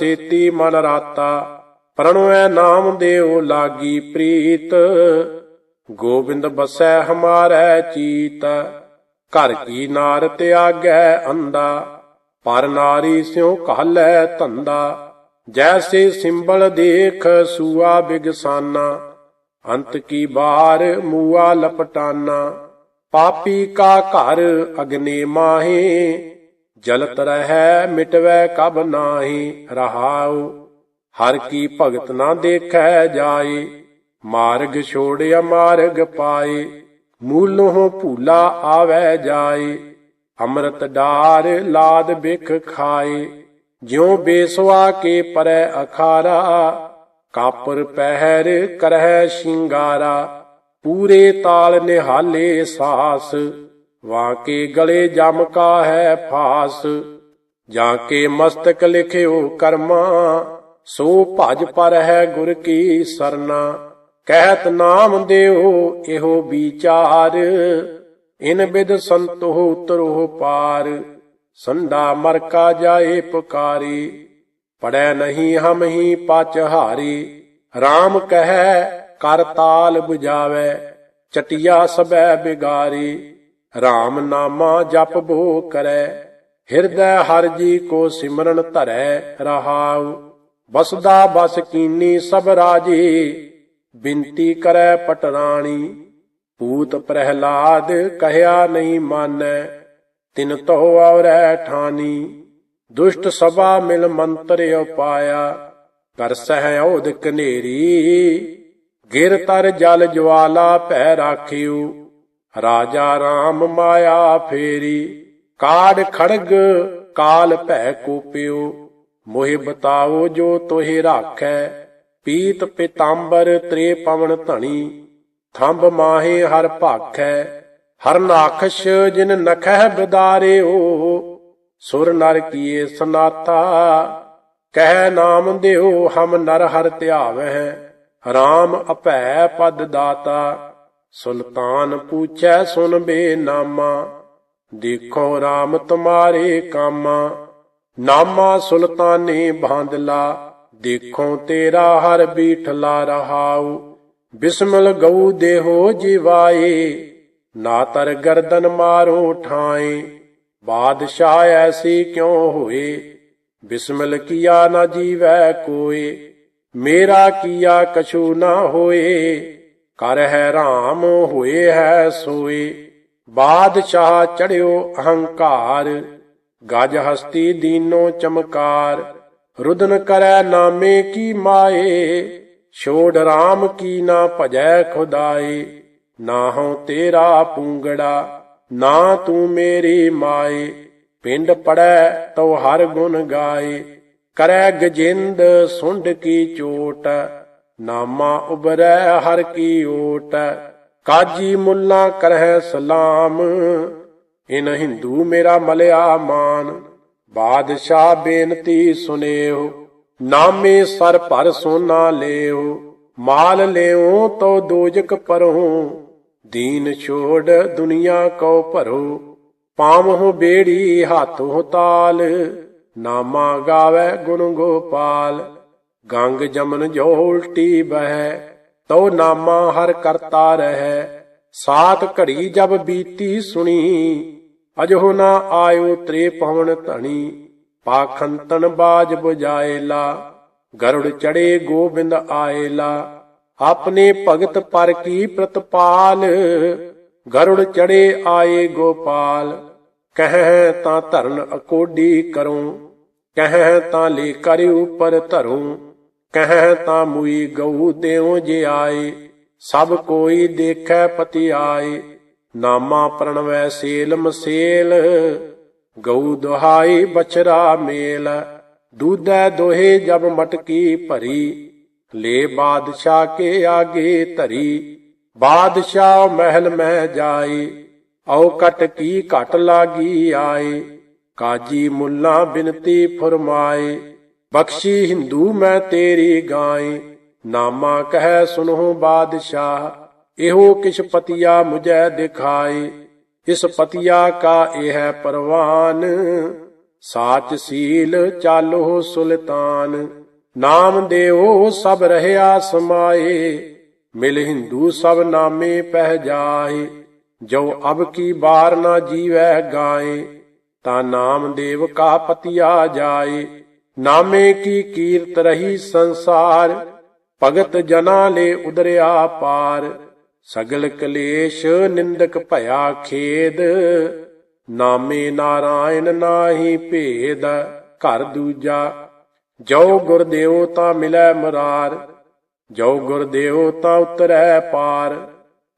ਸੇਤੀ ਮਨ ਰਾਤਾ ਪ੍ਰਣਵੈ ਨਾਮ ਦੇਉ ਲਾਗੀ ਪ੍ਰੀਤ। ਗੋਬਿੰਦ ਬਸੈ ਹਮਾਰੈ ਚੀਤ, ਘਰ ਕੀ ਨਾਰ ਤਿਆਗੈ ਅੰਦਾ ਪਰ ਨਾਰੀ ਸਿਉ ਕਹਲੈ ਧੰਦਾ, ਜੈਸੇ ਸਿੰਬਲ ਦੇਖ ਸੂਆ ਬਿਗਸਾਨਾ। ਅੰਤ ਕੀ ਬਾਰ ਮੂਆ ਲਪਟਾਨਾ, ਪਾਪੀ ਕਾ ਘਰ ਅਗਨੇ ਮਾਹੇ। ਜਲਤ ਰਹੈ ਮਿਟਵੈ ਕਬ ਨਾਹੀ, ਰਹਾਉ, ਹਰ ਕੀ ਭਗਤ ਨਾ ਦੇਖੈ ਜਾਏ ਮਾਰਗ ਛੋੜਿਆ ਮਾਰਗ ਪਾਏ ਮੂਲੋਂ ਭੂਲਾ ਆਵੈ ਜਾਏ ਅੰਮ੍ਰਿਤ ਡਾਰ ਲਾਦ ਬਿਖ ਖਾਏ ਜਿਉ ਬੇਸਵਾ ਕੇ ਪਰੈ ਅਖਾਰਾ, ਕਾਪਰ ਪਹਿਰ ਕਰਹਿ ਸ਼ਿੰਗਾਰਾ, ਪੂਰੇ ਤਾਲ ਨਿਹਾਲੇ ਸਾਸ ਵਾਕੇ ਗਲੇ ਜਮ ਕਾ ਹੈ ਫਾਸ, ਜਾਂ ਕੇ ਮਸਤਕ ਲਿਖਿਓ ਕਰਮਾ, ਸੋ ਭਜ ਪਰ ਹੈ ਗੁਰ ਕੀ ਸਰਨਾ। ਕਹਿਤ ਨਾਮ ਦਿਓ ਇਹੋ ਵਿਚਾਰ, ਇਨ ਬਿਦ ਸੰਤੋ ਉਤਰੋ ਪਾਰ। ਸੰਡਾ ਮਰਕਾ ਜਾਏ ਪੁਕਾਰੀ, ਪੜੈ ਨਹੀਂ ਹਮ ਹੀ ਪਚ ਹਾਰੀ। RAM ਕਹੈ, ਕਰ ਤਾਲ 부ਜਾਵੇ ਚਟਿਆ ਸਬੈ ਬਿਗਾਰੀ। RAM ਨਾਮਾ ਜਪ ਬੋ ਕਰੈ, ਹਿਰਦੈ ਹਰ ਜੀ ਕੋ ਸਿਮਰਨ ਧਰੈ ਰਹਾਉ। ਬਸਦਾ ਬਸ ਕੀਨੀ ਸਭ ਰਾਜੀ ਬਿਨਤੀ ਕਰੈ ਪਟਰਾਣੀ। ਪੂਤ ਪ੍ਰਹਿਲਾਦ ਕਹਿਆ ਨਹੀਂ ਮਾਨੈ, ਤਿਨ ਤੋ ਔਰੈ ਠਾਨੀ। ਦੁਸ਼ਟ ਸਭਾ ਮਿਲ ਮੰਤਰ ਉਪਾਇਆ, ਕਰ ਸਹਿ ਔਦ ਕਨੇਰੀ ਗਿਰ ਤਰ ਜਲ ਜਵਾਲਾ ਭੈ ਰਾਖਿਓ ਰਾਜਾ RAM ਮਾਇਆ ਫੇਰੀ। ਕਾੜ ਖੜਗ, ਕਾਲ ਭੈ ਕੋ ਪਿਓ ਮੋਹਿ ਬਤਾਓ ਜੋ ਤੋਹਿ ਰਾਖੈ। ਪੀਤ ਪਿਤਾੰਬਰ ਤ੍ਰੇ ਪਵਨ ਧਣੀ। ਥੰਬ ਮਾਹੇ ਹਰ ਭਾਖੈ। ਹਰ ਨਾਖਸ਼ ਜਿਨ ਨਖਹਿ ਬਿਦਾਰਿਓ। ਸੁਰ ਨਰ ਕੀਏ ਸਨਾਤਾ ਕਹਿ ਨਾਮ ਦਿਓ ਹਮ ਨਰ ਹਰ ਧਿਆਵਹਿ। RAM ਅਭੈ ਪਦ ਦਾਤਾ। ਸੁਲਤਾਨ ਪੂਛੈ ਸੁਨ ਬੇ ਨਾਮਾ ਦੇਖੋ RAM ਤੁਮਾਰੇ ਕਾਮਾ। ਨਾਮਾ ਸੁਲਤਾਨੇ ਬਾਂਦਲਾ, ਦੇਖੋ ਤੇਰਾ ਹਰ ਬੀਠਲਾ ਰਹਾਉ। ਬਿਸਮਲ ਗਉ ਦੇਹੋ ਜਿਵਾਏ, ਨਾ ਤਰ ਗਰਦਨ ਮਾਰੋ ਠਾਏ। ਬਾਦਸ਼ਾਹ ਐਸੀ ਕਿਉ ਹੋਏ? ਬਿਸਮਲ ਕੀਆ ਨਾ ਜੀਵੈ ਕੋਏ? ਮੇਰਾ ਕੀਆ ਕਛੂ ਨਾ ਹੋਏ? ਕਰ ਹੈ ਰਾਮ ਹੋਏ ਹੈ ਸੋਏ। ਬਾਦਸ਼ਾਹ ਚੜਿਓ ਅਹੰਕਾਰ, ਗਜ ਹਸਤੀ ਦੀਨੋ ਚਮਕਾਰ। ਰੁਦਨ ਕਰੈ ਨਾਮੇ ਕੀ ਮਾਏ, ਛੋੜ RAM ਕੀ ਨਾ ਭਜੈ ਖੁਦਾਏ। ਨਾ ਹਉ ਤੇਰਾ ਪੂੰਗੜਾ, ਨਾ ਤੂੰ ਮੇਰੀ ਮਾਏ। ਪਿੰਡ ਪੜੈ ਤਉ ਹਰ ਗੁਣ ਗਾਏ। ਕਰੈ ਗਜਿੰਦ ਸੁੰਡ ਕੀ ਚੋਟ ਨਾਮਾ ਉਬਰੈ ਹਰ ਕੀ ਓਟ, ਕਾਜੀ ਮੁੱਲਾ ਕਰਹਿ ਸਲਾਮ। ਇਨ ਹਿੰਦੂ ਮੇਰਾ ਮਲਿਆ ਮਾਨ, ਬਾਦਸ਼ਾਹ ਬੇਨਤੀ ਸੁਨੇਓ ਨਾਮੇ ਸਰ ਭਰ ਸੋਨਾ ਲਿਓ, ਮਾਲ ਲਿਓ ਤੋ ਦੋਜਕ ਪਰਹੂ। ਦੀਨ ਛੋੜ ਦੁਨੀਆ ਕੋ ਭਰੋ, ਪਾਵਹੁ ਬੇੜੀ ਹੱਥ ਤਾਲ। ਨਾਮਾ ਗਾਵੇ ਗੁਣ ਗੋਪਾਲ। ਗੰਗ ਜਮਨ ਜੋ ਉਲਟੀ ਬਹਿ ਤੋ ਨਾਮਾ ਹਰ ਕਰਤਾ ਰਹਿ। ਸਾਤ ਘੜੀ ਜਬ ਬੀਤੀ ਸੁਣੀ ਅਜੋ ਨਾ ਆਇਓ ਤ੍ਰੇ ਪਵਨ ਧਣੀ। ਪਾਖੰਤਨ ਬਾਜ 부ਜਾਏਲਾ ਗਰੁੜ ਚੜੇ ਗੋਬਿੰਦ ਆਏਲਾ ਆਪਣੇ ਭਗਤ ਪਰ ਕੀ ਪ੍ਰਤਪਾਲ, ਗਰੁੜ ਚੜੇ ਆਏ ਗੋਪਾਲ। ਕਹਿ ਤਾਂ ਧਰਨ ਅਕੋਡੀ ਕਰੂੰ, ਕਹਿ ਤਾਂ ਲੇ ਕਰ ਉਪਰ ਧਰੂੰ। ਕਹਿ ਤਾਂ ਮੁਈ ਗਊ ਦੇਉ ਜੇ ਆਏ, ਸਭ ਕੋਈ ਦੇਖੈ ਪਤੀ ਆਏ ਨਾਮਾ ਪ੍ਰਣਵੈ ਸੇਲ ਮਸੇਲ ਗਊ ਦੁਹਾਈ ਬਛਰਾ ਮੇਲ। ਦੂਧੈ ਦੋਹੇ ਜਬ ਮਟਕੀ ਭਰੀ, ਲੇ ਬਾਦਸ਼ਾਹ ਕੇ ਆਗੇ ਧਰੀ। ਬਾਦਸ਼ਾਹ ਮਹਿਲ ਮਹਿ ਜਾਏ, ਔ ਕਟ ਕੀ ਘਟ ਲਾਗੀ ਆਏ। ਕਾਜੀ ਮੁੱਲਾ ਬਿਨਤੀ ਫਰਮਾਏ। ਬਖਸ਼ੀ ਹਿੰਦੂ ਮੈਂ ਤੇਰੀ ਗਾਏ, ਨਾਮਾ ਕਹਿ ਸੁਨੋ ਬਾਦਸ਼ਾਹ, ਇਹੋ ਕਿਛ ਪਤੀਆ ਮੁਝੈ ਦਿਖਾਏ, ਇਸ ਪਤੀਆ ਕਾ ਇਹ ਹੈ ਪਰਵਾਨ, ਸਾਚ ਸੀਲ ਚਾਲੋ ਸੁਲਤਾਨ, ਨਾਮ ਦੇਓ ਸਭ ਰਹਿਆ ਸਮਾਏ, ਮਿਲ ਹਿੰਦੂ ਸਭ ਨਾਮੇ ਪਹਿ ਜਾਏ ਜੋ ਅਬ ਕੀ ਬਾਰ ਨਾ ਜੀਵੈ ਗਾਏ, ਤਾ ਨਾਮ ਦੇਵ ਕਾ ਪਤਿਆ ਜਾਏ ਨਾਮੇ ਕੀ ਕੀਰਤ ਰਹੀ ਸੰਸਾਰ, ਭਗਤ ਜਨਾ ਲੈ ਉਦਰਿਆ ਪਾਰ। ਸਗਲ ਕਲੇਸ਼ ਨਿੰਦਕ ਭਇਆ ਖੇਦ, ਨਾਮੇ ਨਾਰਾਇਣ ਨਾਹੀ ਭੇਦ, ਘਰ ਦੂਜਾ। ਜੋ ਗੁਰਦੇਵ ਤਾਂ ਮਿਲੈ ਮਰਾਰ, ਜੋ ਗੁਰਦੇਵ ਤਾਂ ਉਤਰੈ ਪਾਰ।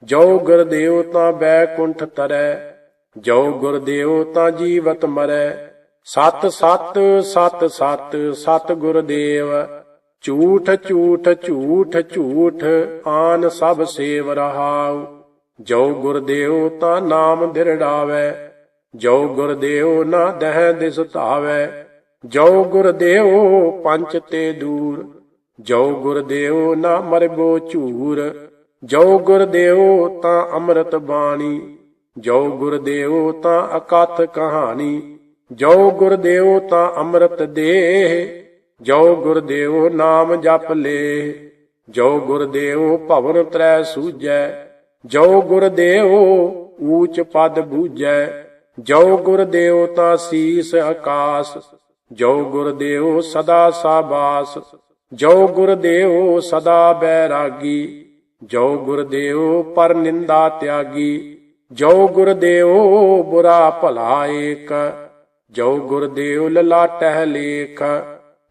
ਜੋ ਗੁਰਦੇਵ ਤਾਂ ਬੈਕੁੰਠ ਤਰੈ, ਜੋ ਗੁਰਦੇਵ ਤਾਂ ਜੀਵਤ ਮਰੈ। ਸਤ ਸਤ ਸਤ ਸਤ ਸਤ ਗੁਰਦੇਵ ਝੂਠ ਝੂਠ ਝੂਠ ਝੂਠ ਆਨ ਸਭ ਸੇਵ ਰਹਾਉ। ਜੋ ਗੁਰਦੇਵ ਤਾਂ ਨਾਮ ਦਿਰੜਾਵੇ ਜੋ ਗੁਰਦੇਵ ਨਾ ਦਹਿ ਦਿਸ ਧਾਵੇ। ਜੋ ਗੁਰਦੇਵ ਪੰਚ ਤੇ ਦੂਰ, ਜੋ ਗੁਰਦੇਵ ਨਾ ਮਰਗੋ ਝੂਰ। ਜੋ ਗੁਰਦੇਵ ਤਾਂ ਅੰਮ੍ਰਿਤ ਬਾਣੀ, ਜੋ ਗੁਰਦੇਵ ਤਾਂ ਅਕਥ ਕਹਾਣੀ। ਜੋ ਗੁਰਦੇਵ ਤਾਂ ਅੰਮ੍ਰਿਤ ਦੇਹ ਜੋ ਗੁਰਦੇਵ ਨਾਮ ਜਪ ਲੇ। ਜੋ ਗੁਰਦੇਵ ਭਵਨ ਤ੍ਰੈ ਸੂਜੈ, ਜੋ ਗੁਰਦੇਵ ਊਚ ਪਦ ਬੂਜੈ। ਜੋ ਗੁਰਦੇਵ ਤਾਂ ਸੀਸ ਆਕਾਸ, ਜੋ ਗੁਰਦੇਵ ਸਦਾ ਸਾਬਾਸ। ਜੋ ਗੁਰਦੇਵ ਸਦਾ ਬੈਰਾਗੀ, ਜੋ ਗੁਰਦੇਵ ਪਰ ਨਿੰਦਾ ਤਿਆਗੀ। ਜੋ ਗੁਰਦੇਵ ਬੁਰਾ ਭਲਾ ਏਕ ਜੋ ਗੁਰਦੇਵ ਲਲਾਟਹਿ ਲੇਖ,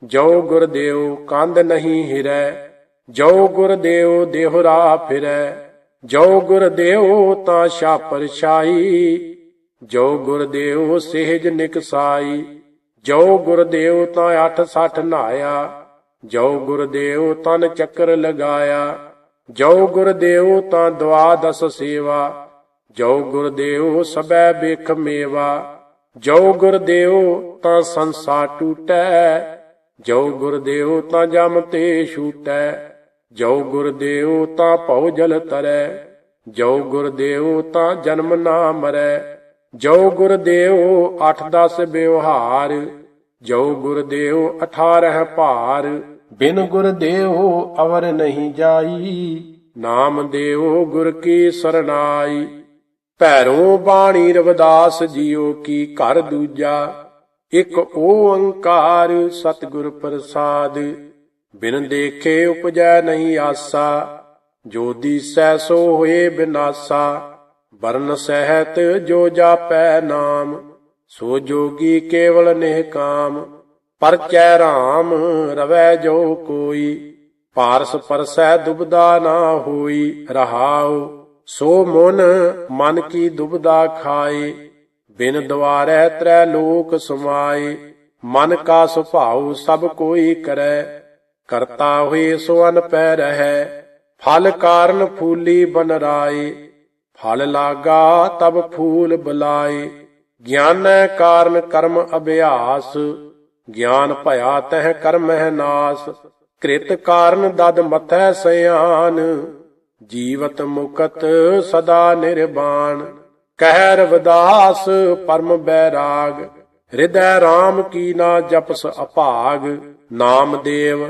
ਜੋ ਗੁਰਦੇਵ ਕੰਧ ਨਹੀਂ ਹਿਰੈ, ਜੋ ਗੁਰਦੇਵ ਦੇਹੁਰਾ ਫਿਰੈ, ਜੋ ਗੁਰਦੇਵ ਤਾਂ ਛਾਪਰ ਛਾਈ, ਜੋ ਗੁਰਦੇਵ ਸਹਿਜ ਨਿਕਸਾਈ, ਜੋ ਗੁਰਦੇਵ ਤਾਂ 860 ਨਹਾਇਆ ਜੋ ਗੁਰਦੇਵ ਤਨ ਚੱਕਰ ਲਗਾਇਆ, ਜੋ ਗੁਰਦੇਵ ਤਾਂ ਦਵਾਦਸ ਸੇਵਾ, ਜੋ ਗੁਰਦੇਵ ਸਬੈ ਵੇਖ ਮੇਵਾ ਜੋ ਗੁਰਦੇਵ ਤਾਂ ਸੰਸਾ ਟੂਟੈ, ਜੋ ਗੁਰਦੇਵ ਤਾਂ ਜਮ ਤੇ ਛੂਟੈ, ਜੋ ਗੁਰਦੇਵ ਤਾਂ ਭਉ ਜਲ ਤਰੈ, ਜੋ ਗੁਰਦੇਵ ਤਾਂ ਜਨਮ ਨਾ ਮਰੈ, ਜੋ ਗੁਰਦੇਵ 8-10 ਵਿਵਹਾਰ, ਜੋ ਗੁਰਦੇਵ 18 ਭਾਰ, ਬਿਨ ਗੁਰਦੇਵ ਅਵਰ ਨਹੀਂ ਜਾਈ, ਨਾਮ ਦੇਵ ਗੁਰ ਕੀ ਸਰਨਾਈ ਭੈਰੋ ਬਾਣੀ ਰਵਿਦਾਸ ਜੀਓ ਕੀ ਘਰ ਦੂਜਾ, ਇੱਕ ਓੰਕਾਰ ਸਤਿਗੁਰ ਪ੍ਰਸਾਦ। ਬਿਨ ਦੇਖੇ ਉਪਜੈ ਨਹੀਂ ਆਸਾ, ਜੋ ਦੀਸੈ ਸੋ ਹੋਏ ਬਿਨਾਸਾ। ਵਰਨ ਸਹਿਤ ਜੋ ਜਾਪੈ ਨਾਮ, ਸੋ ਜੋਗੀ ਕੇਵਲ ਨਿਹਕਾਮ ਪਰਚੈ ਰਾਮ ਰਵੈ ਜੋ ਕੋਈ, ਪਾਰਸ ਪਰਸੈ ਦੁਬਦਾ ਨਾ ਹੋਈ ਰਹਾਉ। ਸੋ ਮਨ ਮਨ ਕੀ ਦੁਬਦਾ ਖਾਏ, ਬਿਨ ਦਵਾਰੈ ਤ੍ਰੈ ਲੋਕ ਸਮਾਏ, ਮਨ ਕਾ ਸੁਭਾਉ ਸਭ ਕੋਈ ਕਰੈ, ਕਰਤਾ ਹੋਏ ਸੋ ਅਨ ਪੈ ਰਹੈ, ਫਲ ਕਾਰਨ ਫੂਲੀ ਬਨ ਰਾਏ, ਫਲ ਲਾਗਾ ਤਬ ਫੂਲ ਬੁਲਾਏ, ਗਿਆਨੈ ਕਾਰਨ ਕਰਮ ਅਭਿਆਸ, ਗਿਆਨ ਭਇਆ ਤਹ ਕਰਮਹਿ ਨਾਸ, ਕ੍ਰਿਤ ਕਾਰਨ ਦਦ ਮਥੈ ਸਿਆਨ। ਜੀਵਤ ਮੁਕਤ ਸਦਾ ਨਿਰਵਾਣ ਕਹਿ ਰਵਿਦਾਸ ਪਰਮ ਬੈਰਾਗ, ਹਿਰਦੈ RAM ਕੀ ਨਾ ਜਪਸ ਅਭਾਗ, ਨਾਮ ਦੇਵ,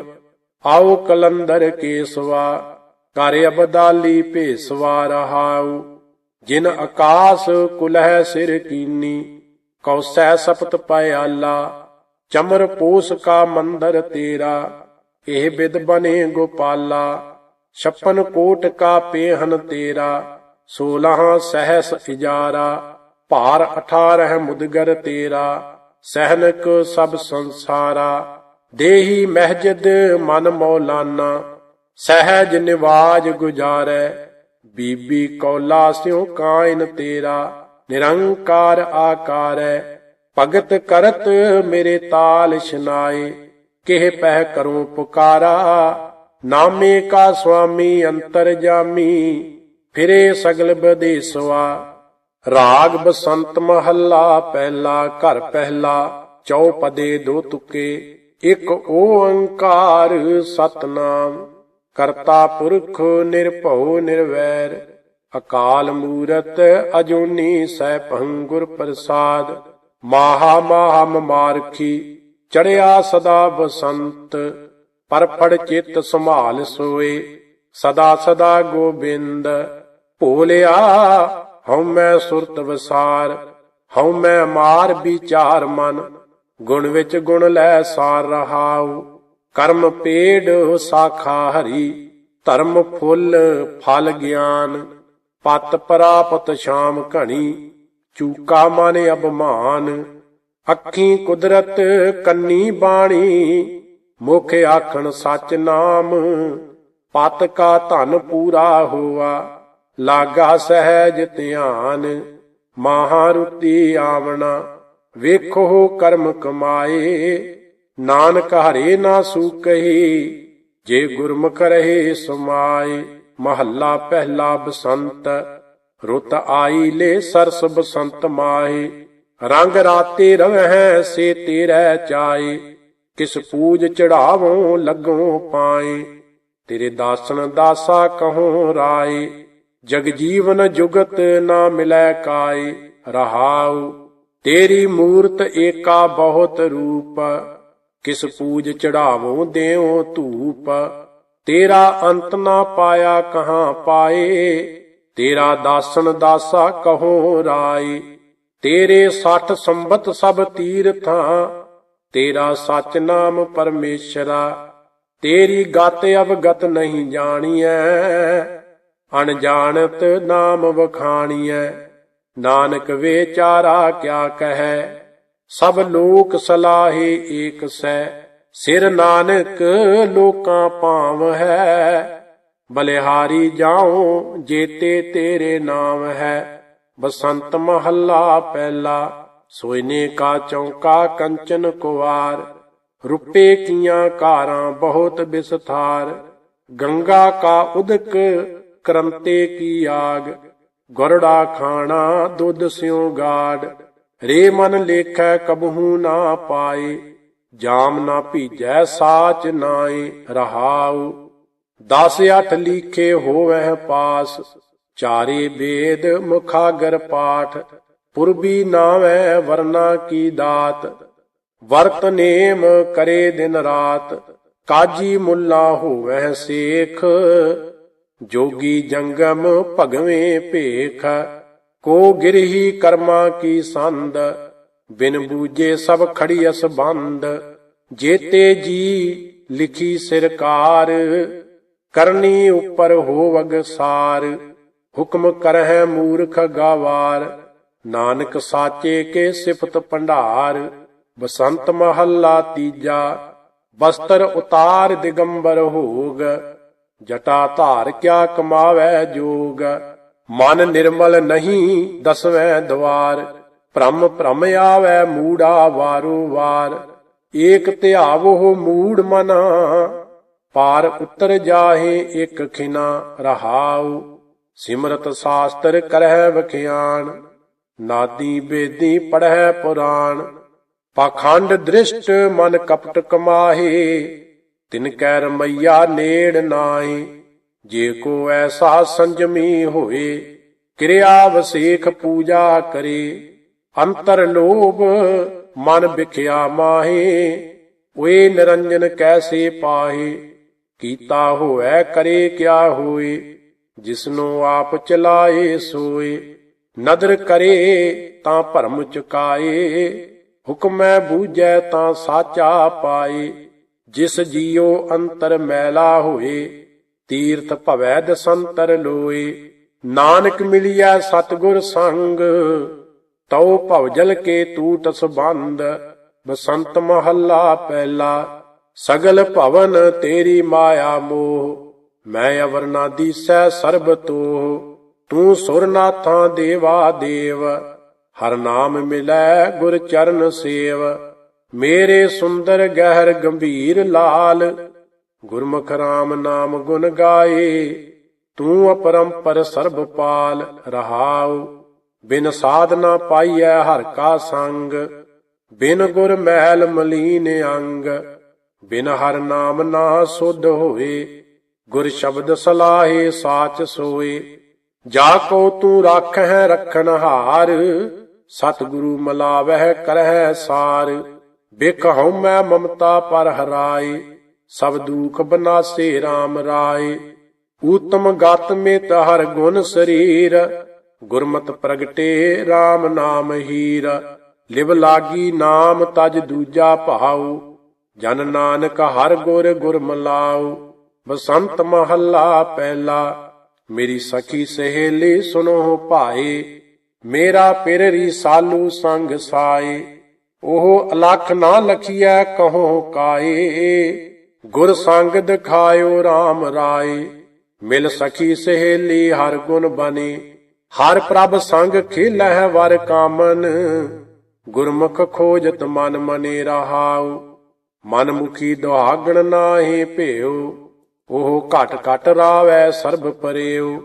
ਆਓ ਕਲੰਦਰ ਕੇਸਵਾ ਕਰ ਅਬਦਾਲੀ ਭੇਸਵਾ ਰਹਾਉ, ਜਿਨ ਆਕਾਸ ਕੁਲਹਿ ਸਿਰ ਕੀਨੀ ਕੌਸੈ ਸਪਤ ਪਿਆਲਾ ਚਮਰ ਪੋਸ ਕਾ ਮੰਦਰ ਤੇਰਾ, ਇਹ ਬਿਦ ਬਨੇ ਗੋਪਾਲਾ ਛਪਨ ਕੋਟ ਕਾ ਪੇਹਨ ਤੇਰਾ 16 ਸਹਸ ਇਜਾਰਾ, ਭਾਰ 18 ਮੁਦਗਰ ਤੇਰਾ, ਸਹਿਨਕ ਸਭ ਸੰਸਾਰਾ, ਦੇਹੀ ਮਹਿਜਦ ਮਨ ਮੌਲਾਨਾ, ਸਹਿਜ ਨਿਵਾਜ ਗੁਜਾਰੈ, ਬੀਬੀ ਕੌਲਾ ਸਿਉ ਕਾਇਨ ਤੇਰਾ, ਨਿਰੰਕਾਰ ਆਕਾਰੈ, ਭਗਤ ਕਰਤ ਮੇਰੇ ਤਾਲ ਸ਼ਨਾਏ ਕਿਹ ਪਹਿ ਕਰੂੰ ਪੁਕਾਰਾ ਨਾਮੇ ਕਾ ਸੁਆਮੀ ਅੰਤਰ ਜਾਮੀ, ਫਿਰੇ ਸਗਲ ਬਦੇਸਵਾ। ਰਾਗ ਬਸੰਤ ਮਹੱਲਾ, ਪਹਿਲਾ ਘਰ ਪਹਿਲਾ, ਚੌਪਦੇ ਦੋ ਤੁਕੇ। ਇੱਕ ਓੰਕਾਰ ਸਤਨਾਮ, ਕਰਤਾ ਪੁਰਖ ਨਿਰਭਉ ਨਿਰਵੈਰ। ਅਕਾਲ ਮੂਰਤ ਅਜੂਨੀ ਸੈਭੰ ਗੁਰ ਪ੍ਰਸਾਦ। ਮਾਹਾ ਮਾਹ ਮਾਰਖੀ ਚੜਿਆ ਸਦਾ ਬਸੰਤ। ਪਰ ਫੜ ਚਿੱਤ ਸੰਭਾਲ ਸੋਏ। ਸਦਾ ਸਦਾ ਗੋਬਿੰਦ, ਭੋਲਿਆ, ਹਉ ਮੈਂ ਸੁਰਤ ਵਸਾਰ, ਹਉ ਮੈਂ ਮਾਰ ਵਿਚਾਰ ਮਨ, ਗੁਣ ਵਿੱਚ ਗੁਣ ਲੈ ਸਾਰ ਰਹਾਉ। ਕਰਮ ਪੇੜ ਸਾਖਾ ਹਰੀ, ਧਰਮ ਫੁੱਲ ਫਲ ਗਿਆਨ, ਪਤ ਪ੍ਰਾਪਤ ਸ਼ਾਮ ਘਣੀ, ਚੂਕਾ ਮਨ ਅਭਮਾਨ। ਅੱਖੀ ਕੁਦਰਤ ਕੰਨੀ ਬਾਣੀ ਮੁਖ ਆਖਣ ਸਚ ਨਾਮ ਪਤ ਕਾ ਧਨ ਪੂਰਾ ਹੋਆ, ਲਾਗਾ ਸਹਿਜ ਧਿਆਨ ਮਹਾਰੁਤੀ ਆਵਣਾ, ਵੇਖੋ ਕਰਮ ਕਮਾਏ, ਨਾਨਕ ਹਰੇ ਨਾ ਸੂਕਹੀ, ਜੇ ਗੁਰਮੁਖ ਰਹੇ ਸਮਾਏ, ਮਹੱਲਾ ਪਹਿਲਾ ਬਸੰਤ, ਰੁੱਤ ਆਈ ਲੈ ਸਰਸ ਬਸੰਤ ਮਾਏ, ਰੰਗ ਰਾਤੇ ਰਵਹਿ ਸੇ ਤੇਰੇ ਚਾਏ। ਕਿਸ ਪੂਜ ਚੜਾਵੋਂ ਲੱਗੋਂ ਪਾਏ। ਤੇਰੇ ਦਾਸਨ ਦਾਸਾ ਕਹੋ ਰਾਏ। ਜਗ ਜੀਵਨ ਜੁਗਤ ਨਾ ਮਿਲੈ ਕਾਏ। ਰਹਾਉ, ਤੇਰੀ ਮੂਰਤ ਏਕਾ ਬਹੁਤ ਰੂਪ। ਕਿਸ ਪੂਜ ਚੜਾਵੋਂ ਦਿਓ ਧੂਪ। ਤੇਰਾ ਅੰਤ ਨਾ ਪਾਇਆ ਕਹਾਂ ਪਾਏ। ਤੇਰਾ ਦਾਸਨ ਦਾਸਾ ਕਹੋ ਰਾਏ। ਤੇਰੇ ਸੱਠ ਸੰਬਤ ਸਭ ਤੀਰਥਾਂ ਤੇਰਾ ਸਚ ਨਾਮ ਪਰਮੇਸ਼ਰਾ, ਤੇਰੀ ਗਤ ਅਵਗਤ ਨਹੀਂ ਜਾਣੀਐ। ਅਣਜਾਣਤ ਨਾਮ ਵਖਾਣੀਐ, ਨਾਨਕ ਵਿਚਾਰਾ ਕਿਆ ਕਹੈ? ਸਭ ਲੋਕ ਸਲਾਹੇ ਏਕ ਸੈ ਸਿਰ ਨਾਨਕ ਲੋਕਾਂ ਭਾਵ ਹੈ। ਬਲਿਹਾਰੀ ਜਾਉ ਜੇਤੇ ਤੇਰੇ ਨਾਮ ਹੈ, ਬਸੰਤ ਮਹੱਲਾ ਪਹਿਲਾ। ਸੋਇਨੇ ਕਾ ਚੌਂਕਾ ਕੰਚਨ ਕੁਵਾਰ ਰੁਪਏ ਕੀਆਂ ਕਾਰਾਂ ਬਹੁਤ ਬਿਸਥਾਰ, ਗੰਗਾ ਕਾ ਉਦਕ ਕਰੰਤੇ ਕੀ ਆਗ, ਗੋਰੜਾ ਖਾਣਾ ਦੁੱਧ ਸਿਉ ਗਾੜ, ਰੇ ਮਨ ਲੇਖੈ ਕਬਹੂ ਨਾ ਪਾਏ, ਜਾਮ ਨਾ ਭੀਜੈ ਸਾਚ ਨਾਏ ਰਹਾਉ, ਦਸ ਅਠ ਲੀਖੇ ਹੋਵਹਿ ਪਾਸ, ਚਾਰੇ ਵੇਦ ਮੁਖਾਗਰ ਪਾਠ ਪੁਰਬੀ ਨਾਵੈ ਵਰਨਾ ਕੀ ਦਾਤ? ਵਰਤ ਨੇਮ ਕਰੇ ਦਿਨ ਰਾਤ। ਕਾਜੀ ਮੁੱਲਾ ਹੋਵੈ ਸੇਖ। ਜੋਗੀ ਜੰਗਮ ਭਗਵੇਂ ਭੇਖ। ਕੋ ਗਿਰਹੀ ਕਰਮਾ ਕੀ ਸੰਦ? ਬਿਨ ਬੂਜੇ ਸਭ ਖੜੀਅਸ ਬੰਦ। ਜੇਤੇ ਜੀ ਲਿਖੀ ਸਰਕਾਰ। ਕਰਨੀ ਉਪਰ ਹੋਵਗ ਸਾਰ। ਹੁਕਮ ਕਰਹਿ ਮੂਰਖ ਗਾਵਾਰ। ਨਾਨਕ ਸਾਚੇ ਕੇ ਸਿਫਤ ਭੰਡਾਰ, ਬਸੰਤ ਮਹੱਲਾ ਤੀਜਾ, ਬਸਤਰ ਉਤਾਰ ਦਿਗੰਬਰ ਹੋਗ, ਜਟਾ ਧਾਰ ਕਿਆ ਕਮਾਵੈ ਜੋਗ, ਮਨ ਨਿਰਮਲ ਨਹੀਂ ਦਸਵੇਂ ਦਵਾਰ, ਭ੍ਰਮ ਭ੍ਰਮ ਆਵੈ ਮੂੜਾ ਵਾਰੋ ਵਾਰ, ਏਕ ਧਿਆਵੋ ਮੂੜ ਮਨਾ, ਪਾਰ ਉਤਰ ਜਾਹੇ ਇੱਕ ਖਿਨਾ ਰਹਾਉ, ਸਿਮਰਤ ਸਾਸਤਰ ਕਰਹਿ ਵਖਿਆਣ। ਨਾਦੀ ਬੇਦੀ ਪੜਹਿ ਪੁਰਾਣ, ਪਾਖੰਡ ਦ੍ਰਿਸ਼ਟ ਮਨ ਕਪਟ ਕਮਾਹੇ, ਤਿਨ ਕੈ ਰਮਈਆ ਨੇੜ ਨਾਹੀ, ਜੇ ਕੋ ਐਸਾ ਸੰਜਮੀ ਹੋਏ, ਕਿਰਿਆ ਵਸੇਖ ਪੂਜਾ ਕਰੇ, ਅੰਤਰ ਲੋਭ ਮਨ ਵਿਖਿਆ ਮਾਹੇ, ਓਏ ਨਿਰੰਜਨ ਕੈਸੇ ਪਾਹੇ, ਕੀਤਾ ਹੋਐ ਕਰੇ ਕਿਆ ਹੋਏ, ਜਿਸਨੂੰ ਆਪ ਚਲਾਏ ਸੋਏ। ਨਦਰ ਕਰੇ ਤਾਂ ਭਰਮ ਚੁਕਾਏ, ਹੁਕਮੈ ਬੂਝੈ ਤਾਂ ਸਾਚਾ ਪਾਏ। ਜਿਸ ਜੀਉ ਅੰਤਰ ਮੈਲਾ ਹੋਏ, ਤੀਰਥ ਭਵੈ ਦਸੰਤਰ ਲੋਏ। ਨਾਨਕ ਮਿਲਿਆ ਸਤਗੁਰ ਸੰਗ, ਤਉ ਭਵਜਲ ਕੇ ਤੂਟ ਸੰਬੰਧ। ਬਸੰਤ ਮਹੱਲਾ ਪਹਿਲਾ, ਸਗਲ ਭਵਨ ਤੇਰੀ ਮਾਇਆ ਮੋਹ। ਮੈਂ ਅਵਰਨਾ ਦੀਸੈ ਸਰਬ ਤੋਹ। ਤੂੰ ਸੁਰਨਾਥਾਂ ਦੇਵਾ ਦੇਵ, ਹਰ ਨਾਮ ਮਿਲੈ ਗੁਰ ਚਰਨ ਸੇਵ। ਮੇਰੇ ਸੁੰਦਰ ਗਹਿਰ ਗੰਭੀਰ ਲਾਲ, ਗੁਰਮੁਖ ਰਾਮ ਨਾਮ ਗੁਣ ਗਾਏ। ਤੂੰ ਅਪਰੰਪਰ ਸਰਬ ਪਾਲ ਰਹਾਉ, ਬਿਨ ਸਾਧਨਾ ਪਾਈਐ ਹਰ ਕਾ ਸੰਗ। ਬਿਨ ਗੁਰ ਮਹਿਲ ਮਲੀਨ ਅੰਗ, ਬਿਨ ਹਰ ਨਾਮ ਨਾ ਸੁਧ ਹੋਏ। ਗੁਰ ਸ਼ਬਦ ਸਲਾਹੇ ਸਾਚ ਸੋਏ। ਜਾ ਕੋ ਤੂੰ ਰੱਖ ਹੈ ਰਖਣ ਹਾਰ, ਸਤਿਗੁਰੂ ਮਲਾਵਹਿ ਕਰਹਿ ਸਾਰ। ਬਿਖ ਹਉਮੈ ਮਮਤਾ ਪਰ ਹਰਾਏ, ਸਭ ਦੁਖ ਬਨਾਸੇ RAM ਰਾਏ। ਊਤਮ ਗਤ ਮੇਤ ਹਰ ਗੁਣ ਸਰੀਰ, ਗੁਰਮਤ ਪ੍ਰਗਟੇ RAM ਨਾਮ ਹੀਰ। ਲਿਵ ਲਾਗੀ ਨਾਮ ਤਜ ਦੂਜਾ ਭਾਉ, ਜਨ ਨਾਨਕ ਹਰ ਗੁਰ ਗੁਰਮਲਾਉ। ਬਸੰਤ ਮਹੱਲਾ ਪਹਿਲਾ ਮੇਰੀ ਸਖੀ ਸਹੇਲੀ ਸੁਨੋ ਭਾਏ ਮੇਰਾ ਪਿਰ ਸਾਲੂ ਸੰਗ ਸਾਏ ਉਹ ਅਲਖ ਨਾ ਲਖੀਐ ਕਹੋ ਕਾਏ ਗੁਰ ਸੰਗ ਦਿਖਾਇਓ RAM ਰਾਏ ਮਿਲ ਸਖੀ ਸਹੇਲੀ ਹਰ ਗੁਣ ਬਨੇ ਹਰ ਪ੍ਰਭ ਸੰਗ ਖੇਲਹਿ ਵਰ ਕਾਮਨ, ਗੁਰਮੁਖ ਖੋਜਤ ਮਨ ਮਨੇ ਰਹਾਉ ਮਨ ਮੁਖੀ ਦੁਹਾਗਣ ਨਾਹੀ ਭਿਓ ਉਹ ਘਟ ਘਟ ਰਾਵੈ ਸਰਬ ਪਰਿਓ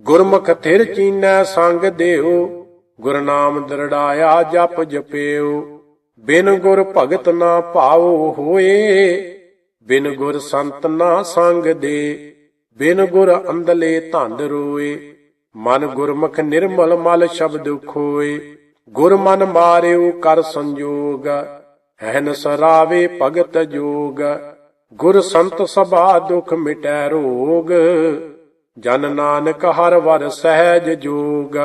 ਗੁਰਮੁਖ ਥਿਰ ਚੀਨੈ ਸੰਗ ਦਿਓ ਗੁਰਨਾਮ ਦਰੜਾਇਆ ਜਪ ਜਪਿਓ ਬਿਨ ਗੁਰ ਭਗਤ ਨਾ ਭਾਉ ਹੋਏ। ਬਿਨ ਗੁਰ ਸੰਤ ਨਾ ਸੰਗ ਦੇ। ਬਿਨ ਗੁਰ ਅੰਦਲੇ ਧੰਦ ਰੋਏ। ਮਨ ਗੁਰਮੁਖ ਨਿਰਮਲ ਮਲ ਸ਼ਬਦ ਖੋਏ। ਗੁਰ ਮਨ ਮਾਰਿਓ ਕਰ ਸੰਜੋਗ। ਹੈਨ ਸਰਾਵੇ ਭਗਤ ਜੋਗ। ਗੁਰ ਸੰਤ ਸਭਾ ਦੁਖ ਮਿਟੈ ਰੋਗ ਜਨ ਨਾਨਕ ਹਰ ਵਰ ਸਹਿਜ ਜੋਗ।